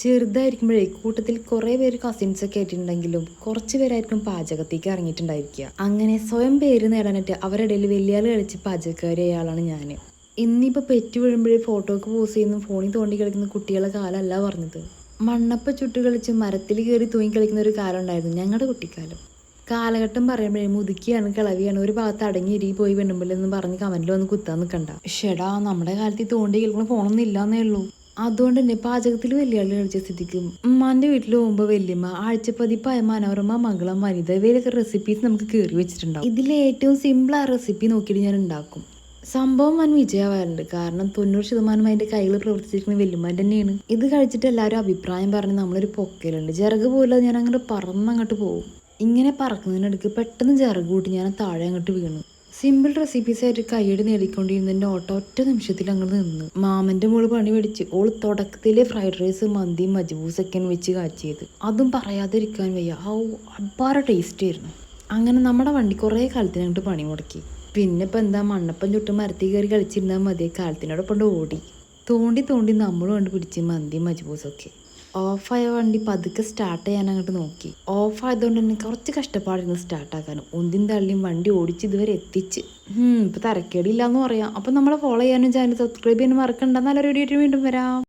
ചെറുതായിരിക്കുമ്പോഴേ കൂട്ടത്തിൽ കുറേ പേര് കസിൻസ് ഒക്കെ ആയിട്ടുണ്ടെങ്കിലും കുറച്ച് പേരായിരിക്കും പാചകത്തേക്ക് ഇറങ്ങിയിട്ടുണ്ടായിരിക്കുക. അങ്ങനെ സ്വയം പേര് നേടാനായിട്ട് അവരുടെ ഇടയിൽ വലിയ ആൾ കളിച്ച് പാചകക്കാരിയായ ആളാണ് ഞാൻ ഇന്നിപ്പോൾ പെറ്റ് വീഴുമ്പോഴേ ഫോട്ടോക്ക് പോസ് ചെയ്യുന്ന ഫോണിൽ തോണ്ടി കളിക്കുന്ന കുട്ടികളെ കാലമല്ല പറഞ്ഞത്. മണ്ണപ്പ ചുട്ട് കളിച്ച് മരത്തിൽ കയറി തൂങ്ങി കളിക്കുന്ന ഒരു കാലം ഉണ്ടായിരുന്നു ഞങ്ങളുടെ കുട്ടിക്കാലം. കാലഘട്ടം പറയുമ്പോഴേ മുതുക്കിയാണ് കിളവിയാണ് ഒരു ഭാഗത്ത് അടങ്ങി ഇരി പോയി വെണ്ണുമ്പില്ലെന്ന് പറഞ്ഞ് കമന്റിൽ വന്ന് കുത്താൻ നിൽക്കണ്ട ഷെടാ നമ്മുടെ കാലത്ത് തോണ്ടി കേൾക്കുന്ന ഫോണൊന്നും ഇല്ലാന്നേ ഉള്ളൂ. അതുകൊണ്ട് തന്നെ പാചകത്തിൽ വലിയ ആൾ കളിച്ച സ്ഥിതിക്കും ഉമ്മാന്റെ വീട്ടിൽ പോകുമ്പോൾ വല്യമ്മ ആഴ്ചപ്പതിപ്പായ മനോരമ മംഗളം വനിത ഇവയിലൊക്കെ റെസിപ്പീസ് നമുക്ക് കയറി വെച്ചിട്ടുണ്ടാവും. ഇതിൽ ഏറ്റവും സിമ്പിൾ ആ റെസിപ്പി നോക്കിയിട്ട് ഞാൻ ഉണ്ടാക്കും. സംഭവം വൻ വിജയമായിട്ടുണ്ട് കാരണം തൊണ്ണൂറ് ശതമാനം അതിന്റെ കയ്യിൽ പ്രവർത്തിച്ചിരിക്കുന്ന വല്യമ്മ തന്നെയാണ്. ഇത് കഴിച്ചിട്ട് എല്ലാവരും അഭിപ്രായം പറഞ്ഞ് നമ്മളൊരു പൊക്കലുണ്ട്. ചിറക് പോലെ ഞാൻ അങ്ങോട്ട് പറന്നങ്ങോട്ട് പോകും. ഇങ്ങനെ പറക്കുന്നതിനിടയ്ക്ക് പെട്ടെന്ന് ചിറക് കൂട്ടി ഞാൻ താഴെ അങ്ങോട്ട് വീണു. സിമ്പിൾ റെസിപ്പീസ് ആയിട്ട് കൈയ്യടി നേടിക്കൊണ്ടിരുന്നതിന്റെ ഓട്ടോ ഒറ്റ നിമിഷത്തിൽ അങ്ങോട്ട് നിന്ന്. മാമന്റെ മോൾ പണി മേടിച്ച് ഓൾ തുടക്കത്തിലെ ഫ്രൈഡ് റൈസ് മന്തി മജ്ബൂസൊക്കെയാണ് വെച്ച് കാച്ചിയത്. അതും പറയാതിരിക്കാൻ വയ്യ. ഔ അപ്പാറ ടേസ്റ്റ് ആയിരുന്നു. അങ്ങനെ നമ്മുടെ വണ്ടി കുറേ കാലത്തിന് അങ്ങോട്ട് പണി മുടക്കി. പിന്നെ ഇപ്പം എന്താ മണ്ണപ്പം ചുട്ട് മരത്തിൽ കയറി കളിച്ചിരുന്നാൽ മതി കാലത്തിനോടൊപ്പം ഓടി. തോണ്ടി തോണ്ടി നമ്മൾ കണ്ടുപിടിച്ച് മന്തി മജ്ബൂസൊക്കെ. ഓഫായ വണ്ടി പതുക്കെ സ്റ്റാർട്ട് ചെയ്യാൻ അങ്ങോട്ട് നോക്കി. ഓഫ് ആയതുകൊണ്ട് തന്നെ കുറച്ച് കഷ്ടപ്പാടിരുന്നു സ്റ്റാർട്ടാക്കാനും ഒന്നിൻ തള്ളിയും വണ്ടി ഓടിച്ച് ഇതുവരെ എത്തിച്ച്. ഇപ്പം തരക്കേടില്ല എന്ന് പറയാം. അപ്പം നമ്മളെ ഫോളോ ചെയ്യാനും ചാനൽ സബ്സ്ക്രൈബ് ചെയ്യാനും മറക്കണ്ട. നല്ലൊരു വീഡിയോ വീണ്ടും വരാം.